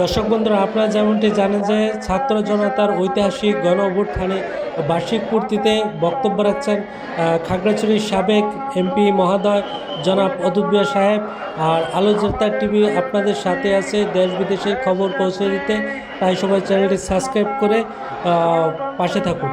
দর্শক বন্ধুরা, আপনারা যেমনটি জানেন যে ছাত্র জনতার ঐতিহাসিক গণ অভ্যুত্থানে বার্ষিক পূর্তিতে বক্তব্য রাখছেন খাগড়াছড়ির সাবেক এমপি মহোদয় জনাব অদুব্বিয়া সাহেব। আর আলোচনা টিভি আপনাদের সাথে আছে, দেশ বিদেশের খবর পৌঁছে দিতে। তাই সবাই চ্যানেলটি সাবস্ক্রাইব করে পাশে থাকুন।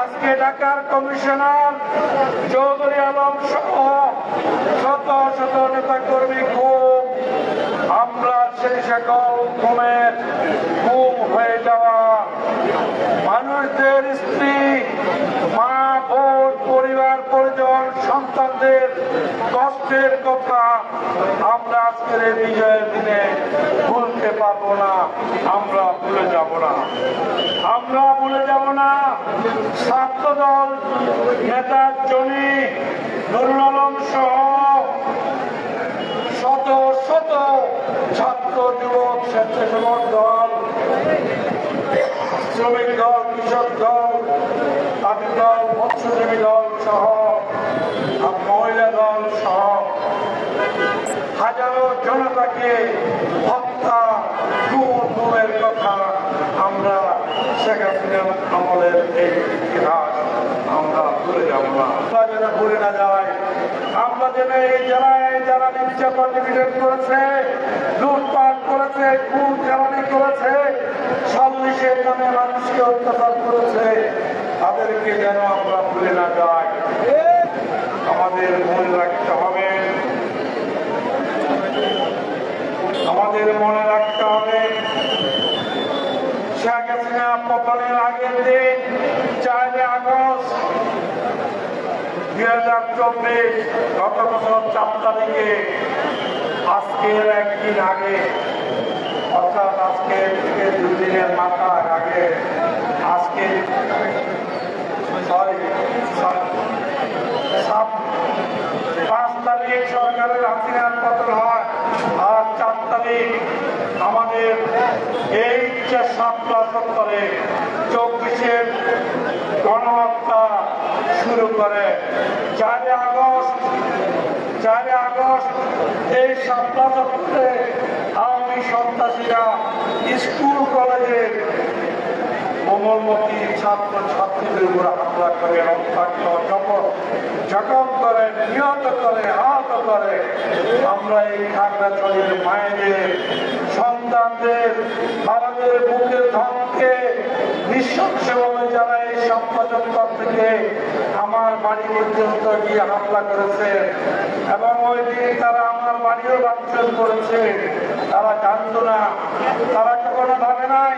আজকে ঢাকার কমিশনার চৌধুরী আলম সহ শত শত নেতা কর্মী খুব আমরা সেই সকল ঘুমের ঘুম হয়ে যাওয়া। মানুষদের স্ত্রী, মা, বোন, পরিবার, পরিজন, সন্তানদের কষ্টের কথা আমরা আজকের এই বিজয়ের দিনে ভুলতে পারব না, আমরা ভুলে যাব না। আমরা ভুলে যাব না ছাত্র দল নেতা জনি, নুরুল আলম সহ শত শত ছাত্র, যুবক, স্বেচ্ছাসেবক দল, শ্রমিক দল, কৃষক দল তাঁতি দল, মৎস্যজীবী দল সহ আর মহিলা দল সহ হাজারো জনতাকে হত্যা গুমের কথা আমরা শেখ আমলের এই ইতিহাস আমরা ভুলে যাব না। যেন ভুলে না যাই, আমরা যেন এই জেলায় যারা নির্যাতন নিপীড়ন করেছে, লুটপাট করেছে, খুন জ্বালানি করেছে সন্দেশের নামে মানুষকে অত্যাচার করেছে, তাদেরকে যেন আমরা ভুলে না যাই। আমাদের মনে রাখতে হবে আমাদের মনে রাখতে হবে। শেখ হাসিনা পতনের আগের দিন চার আগস্ট, দুই হাজার চব্বিশ, গত বছর চার তারিখে, আজকের একদিন আগে, অর্থাৎ আজকে থেকে দুদিনের মাথার আগে, আজকে সরি পাঁচ তারিখ সরকারের হাসিনার পতন হয়। আর চার তারিখ আমাদের এই যে সাতটা সত্তরে চব্বিশের গণহত্যা শুরু করে। চারই আগস্ট চারই আগস্ট এই সাতটা সত্তরে আওয়ামী সন্ত্রাসীরা স্কুল কলেজের কোমলমতি ছাত্র ছাত্রীদের উপর হামলা করে, রক্তাক্ত, জখম করে, নিহত করে আহত করে আমরা এই খাগড়াছড়ির মায়েদের, সন্তানদের, বাবাদের বুকের ধনকে নৃশংসভাবে যারা এই সম্পাদক থেকে আমার বাড়ি পর্যন্ত গিয়ে হামলা করেছে এবং ওই দিন তারা আমার বাড়িও ভাঙচুর করেছে, তারা জানতো না, তারা কখনো ভাবে নাই,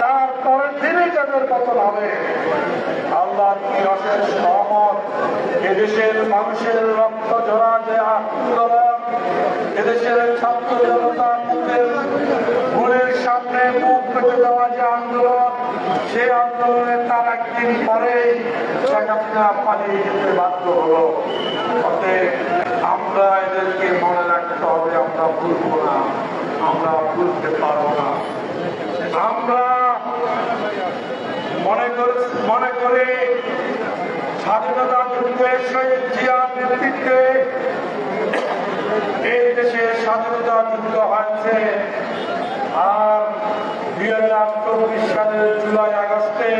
তারপরের দিনই তাদের পতন হবে। আল্লাহ কি অশেষ এদেশের মানুষের রক্ত ঝরা যে আন্দোলন, এদেশের ছাত্র জনতা ভুলের সামনে মুখ পেতে দেওয়া যে আন্দোলন, সেই আন্দোলনে তার একদিন পরেই শেখ পালিয়ে যেতে বাধ্য হলো। অতএব আমরা এদেরকে মনে রাখতে হবে, আমরা ভুলবো না, আমরা ভুলতে পারব না। আমরা মনে করে মনে করে স্বাধীনতা যুদ্ধের শহীদ জিয়ার নেতৃত্বে এই দেশে স্বাধীনতা যুদ্ধ হয়েছে। আর দুই হাজার চব্বিশ সালের জুলাই আগস্টে